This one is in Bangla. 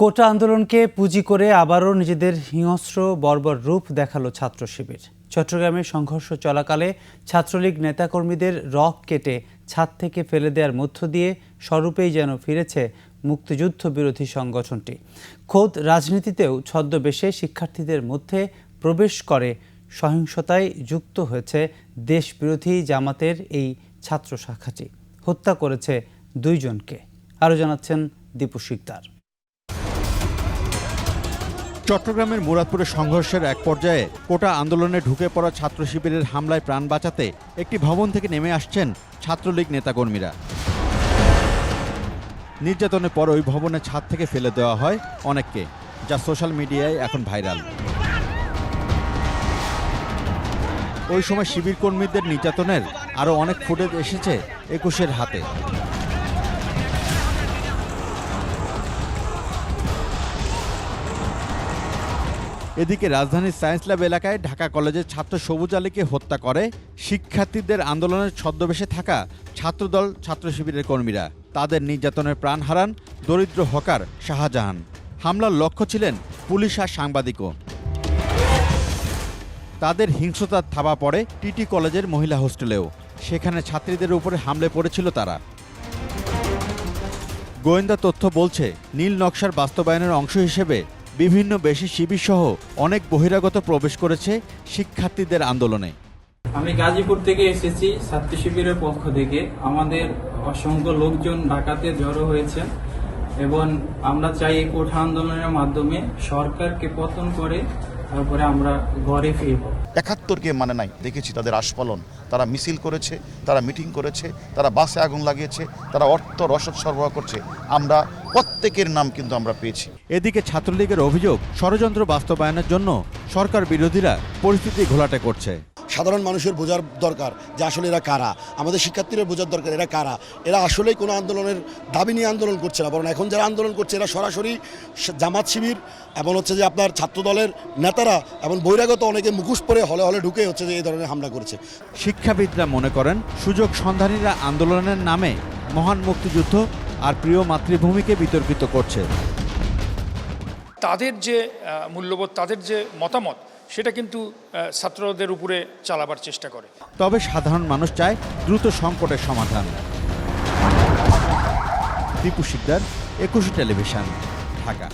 কোটা আন্দোলনকে পুঁজি করে আবারও নিজেদের হিংস্র, বর্বর রূপ দেখাল ছাত্র শিবির। চট্টগ্রামে সংঘর্ষ চলাকালে ছাত্রলীগ নেতাকর্মীদের রক কেটে ছাদ থেকে ফেলে দেওয়ার মধ্য দিয়ে স্বরূপেই যেন ফিরেছে মুক্তিযুদ্ধ বিরোধী সংগঠনটি। খোদ রাজনীতিতেও ছদ্মবেশে শিক্ষার্থীদের মধ্যে প্রবেশ করে সহিংসতায় যুক্ত হয়েছে দেশবিরোধী জামাতের এই ছাত্র শাখাটি। হত্যা করেছে দুইজনকে। আরও জানাচ্ছেন দীপু শিকদার। চট্টগ্রামের মুরাদপুরে সংঘর্ষের এক পর্যায়ে কোটা আন্দোলনে ঢুকে পড়া ছাত্র শিবিরের হামলায় প্রাণ বাঁচাতে একটি ভবন থেকে নেমে আসছেন ছাত্রলীগ নেতাকর্মীরা। নির্যাতনের পর ওই ভবনের ছাদ থেকে ফেলে দেওয়া হয় অনেককে, যা সোশ্যাল মিডিয়ায় এখন ভাইরাল। ওই সময় শিবির কর্মীদের নির্যাতনের আরও অনেক ফুটেজ এসেছে একুশের হাতে। এদিকে রাজধানীর সায়েন্স ল্যাব এলাকায় ঢাকা কলেজের ছাত্র সবুজ আলীকে হত্যা করে শিক্ষার্থীদের আন্দোলনের ছদ্মবেশে থাকা ছাত্রদল, ছাত্র শিবিরের কর্মীরা। তাদের নির্যাতনের প্রাণ হারান দরিদ্র হকার শাহজাহান। হামলার লক্ষ্য ছিলেন পুলিশ আর সাংবাদিকও। তাদের হিংস্রতার থাবা পড়ে টিটি কলেজের মহিলা হোস্টেলেও। সেখানে ছাত্রীদের উপরে হামলে পড়েছিল তারা। গোয়েন্দা তথ্য বলছে, নীল নকশার বাস্তবায়নের অংশ হিসেবে বিভিন্ন বেশি শিবির সহ অনেক বহিরাগত প্রবেশ করেছে শিক্ষার্থীদের আন্দোলনে। আমি গাজীপুর থেকে এসেছি ছাত্র শিবিরের পক্ষ থেকে। আমাদের অসংখ্য লোকজন ঢাকাতে জড়ো হয়েছে এবং আমরা চাই এই কোঠা আন্দোলনের মাধ্যমে সরকারকে পতন করে তারপরে আমরা ঘরে ফিরব। একাত্তরকে মানে নাই দেখেছি তাদের আস্ফলন। তারা মিছিল করেছে তারা মিটিং করেছে তারা বাসে আগুন লাগিয়েছে তারা অর্থ রসদ সরবরাহ করছে। আমরা প্রত্যেকের নাম কিন্তু আমরা পেয়েছি। এদিকে ছাত্রলীগের অভিযোগ ষড়যন্ত্র বাস্তবায়নের জন্য সরকার বিরোধীরা পরিস্থিতি ঘোলাটে করছে। সাধারণ মানুষের বোঝার দরকার যে আসলে এরা কারা আমাদের শিক্ষার্থীদের বোঝার দরকার এরা কারা। এরা আসলেই কোনো আন্দোলনের দাবি নিয়ে আন্দোলন করছে না বরং এখন যারা আন্দোলন করছে এরা সরাসরি জামাত শিবির এবং হচ্ছে যে আপনার ছাত্রদলের নেতারা এবং বহিরাগত অনেকে মুখোশ পরে হলে হলে ঢুকে হচ্ছে যে এই ধরনের হামলা করেছে। শিক্ষাবিদরা মনে করেন সুযোগ সন্ধানীরা আন্দোলনের নামে মহান মুক্তিযুদ্ধ আর প্রিয় মাতৃভূমিকে বিতর্কিত করছে। তাদের যে মূল্যবোধ তাদের যে মতামত সেটা কিন্তু ছাত্রদের উপরে চালাবার চেষ্টা করে। তবে সাধারণ মানুষ চায় দ্রুত সংকটের সমাধান। দীপু শিকদার একুশে টেলিভিশন ঢাকা।